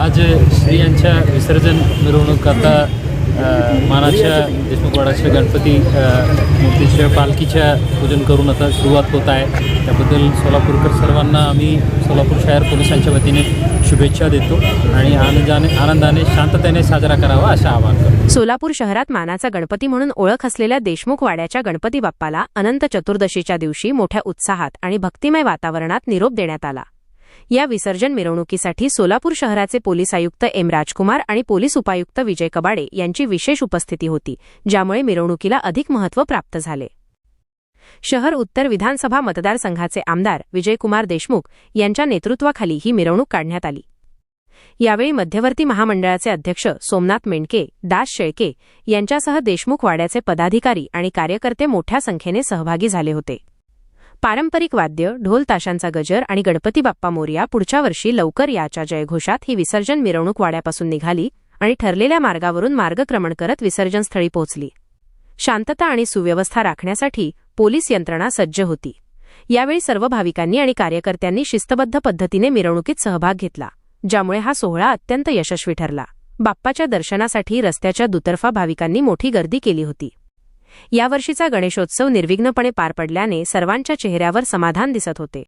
आज स्त्रियांच्या विसर्जन मिरवणूक आता मानाच्या देशमुखवाडाच्या गणपती मूर्तीच्या पालखीच्या पूजन करून आता सुरुवात होत आहे. त्याबद्दल सोलापूरकर सर्वांना आम्ही सोलापूर शहर पोलिसांच्या वतीने शुभेच्छा देतो आणि आनंदाने आनंदाने शांततेने साजरा करावा असं आवाहन करतो. सोलापूर शहरात मानाचा गणपती म्हणून ओळख असलेल्या देशमुख वाड्याच्या गणपती बाप्पाला अनंत चतुर्दशीच्या दिवशी मोठ्या उत्साहात आणि भक्तिमय वातावरणात निरोप देण्यात आला. या विसर्जन मिरवणुकीसाठी सोलापूर शहराचे पोलीस आयुक्त एम राजकुमार आणि पोलीस उपायुक्त विजय कबाडे यांची विशेष उपस्थिती होती ज्यामुळे मिरवणुकीला अधिक महत्त्व प्राप्त झाले. शहर उत्तर विधानसभा मतदारसंघाचे आमदार विजयकुमार देशमुख यांच्या नेतृत्वाखाली ही मिरवणूक काढण्यात आली. यावेळी मध्यवर्ती महामंडळाचे अध्यक्ष सोमनाथ मेंडके दास शेळके यांच्यासह देशमुख वाड्याचे पदाधिकारी आणि कार्यकर्ते मोठ्या संख्येने सहभागी झाले होते. पारंपरिक वाद्य ढोल ताशांचा गजर आणि गणपती बाप्पा मोर्या पुढच्या वर्षी लवकर याच्या जयघोषात ही विसर्जन मिरवणूक वाड्यापासून निघाली आणि ठरलेल्या मार्गावरून मार्गक्रमण करत विसर्जनस्थळी पोहोचली. शांतता आणि सुव्यवस्था राखण्यासाठी पोलीस यंत्रणा सज्ज होती. यावेळी सर्व भाविकांनी आणि कार्यकर्त्यांनी शिस्तबद्ध पद्धतीने मिरवणुकीत सहभाग घेतला ज्यामुळे हा सोहळा अत्यंत यशस्वी ठरला. बाप्पाच्या दर्शनासाठी रस्त्याच्या दुतर्फा भाविकांनी मोठी गर्दी केली होती. यावर्षीचा गणेशोत्सव निर्विघ्नपणे पार पडल्याने सर्वांच्या चेहऱ्यावर समाधान दिसत होते.